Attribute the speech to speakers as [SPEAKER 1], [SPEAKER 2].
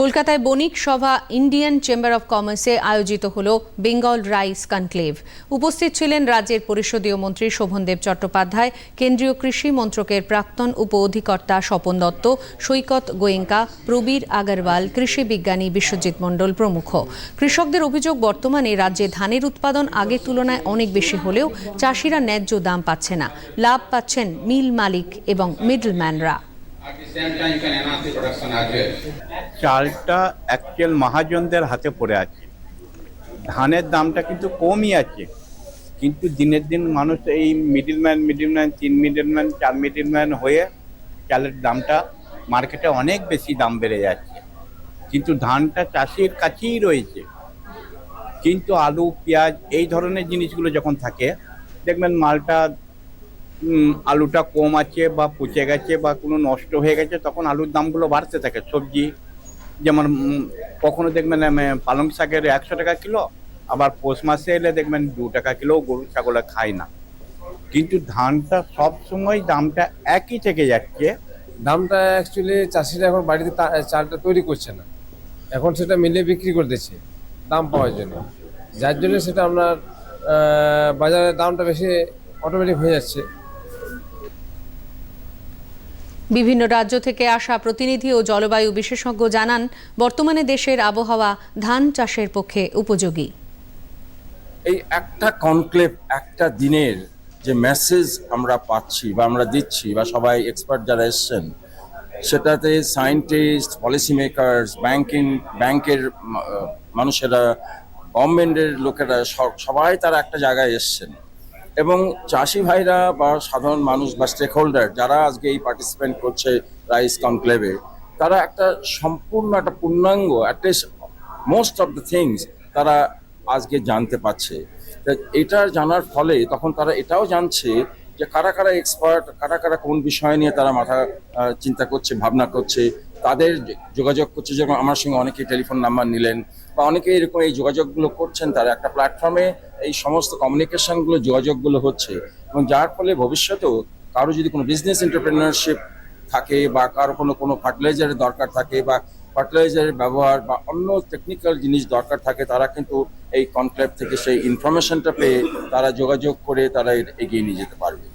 [SPEAKER 1] কলকাতায় বণিক সভা Indian chamber of কমার্সে আয়োজিত হল বেঙ্গল রাইস কনক্লেভ। উপস্থিত ছিলেন রাজ্যের পরিষদীয় মন্ত্রী শোভনদেব চট্টোপাধ্যায়, কেন্দ্রীয় কৃষি মন্ত্রকের প্রাক্তন উপ অধিকর্তা স্বপন দত্ত, সৈকত গোয়েঙ্কা, প্রবীর আগরওয়াল, কৃষি বিজ্ঞানী বিশ্বজিৎ মণ্ডল প্রমুখ। কৃষকদের অভিযোগ, বর্তমানে রাজ্যে ধানের উৎপাদন আগের তুলনায় অনেক বেশি হলেও চাষিরা ন্যায্য দাম পাচ্ছে না। লাভ পাচ্ছেন মিল মালিক এবং মিডলম্যানরা।
[SPEAKER 2] চালটা অ্যাকচুয়াল মহাজনদের হাতে পড়ে আছে। ধানের দামটা কিন্তু কমই আছে। কিন্তু দিনের দিন মানুষ এই মিডিলম্যান মিডিলম্যান তিন মিডিলম্যান চার মিডিলম্যান হয়ে চালের দামটা মার্কেটে অনেক বেশি দাম বেড়ে যাচ্ছে। কিন্তু ধানটা চাষির কাছেই রয়েছে। কিন্তু আলু, পেঁয়াজ এই ধরনের জিনিসগুলো যখন থাকে, দেখবেন মালটা আলুটা কম আছে বা পচে গেছে বা কোনো নষ্ট হয়ে গেছে, তখন আলুর দামগুলো বাড়তে থাকে। সবজি, যেমন কখনো দেখবেন পালং শাকের একশো টাকা কিলো, আবার পৌষ মাসে এলে দেখবেন দু টাকা কিলো গরু ছাগলে খায় না। কিন্তু ধানটা সব সময় দামটা একই থেকে যাচ্ছে।
[SPEAKER 3] দামটা অ্যাকচুয়ালি চাষিরা এখন বাড়িতে চালটা তৈরি করছে না। এখন সেটা মিলে বিক্রি করে দিচ্ছে, দাম পাওয়ার জন্য। যার জন্য সেটা আপনার বাজারে দামটা বেশি অটোমেটিক হয়ে যাচ্ছে।
[SPEAKER 1] বিভিন্ন রাজ্য থেকে আসা প্রতিনিধি ও জলবায়ু বিশেষজ্ঞ জানান, বর্তমানে দেশের আবহাওয়া ধান চাষের পক্ষে উপযোগী।
[SPEAKER 4] এই একটা কনক্লেভ, একটা দিনের যে মেসেজ আমরা পাচ্ছি বা আমরা দিচ্ছি বা সবাই এক্সপার্ট যারা এসছেন, সেটাতে সায়েন্টিস্ট পলিসি মেকার্স ব্যাংকিং ব্যাংকের মানুষেরা গভর্নমেন্টের লোকেরা সবাই তারা একটা জায়গায় এসছেন। এবং চাষি ভাইরা বা সাধারণ মানুষ বা স্টেক হোল্ডার যারা আজকে এই পার্টিসিপেন্ট করছে রাইস কনক্লেভে তারা একটা সম্পূর্ণ একটা পূর্ণাঙ্গ at least most of the things তারা আজকে জানতে পারছে। এটা জানার ফলে তখন তারা এটাও জানছে যে কারা কারা এক্সপার্ট কারা কারা কোন বিষয় নিয়ে তারা মাথা চিন্তা করছে, ভাবনা করছে তাদের যোগাযোগ করছে যেমন আমার সঙ্গে অনেকেই টেলিফোন নাম্বার নিলেন বা অনেকে এরকম এই যোগাযোগগুলো করছেন, তারা একটা প্ল্যাটফর্মে এই সমস্ত কমিউনিকেশনগুলো যোগাযোগগুলো হচ্ছে এবং যার ফলে ভবিষ্যতেও কারও যদি কোনো বিজনেস এন্টারপ্রেনারশিপ থাকে বা কারও কোনো কোনো ফার্টিলাইজারের দরকার থাকে বা ফার্টিলাইজারের ব্যবহার বা অন্য টেকনিক্যাল জিনিস দরকার থাকে, তারা কিন্তু এই কনক্লেভ থেকে সেই ইনফরমেশনটা পেয়ে তারা যোগাযোগ করে তারা এগিয়ে নিয়ে যেতে পারবে।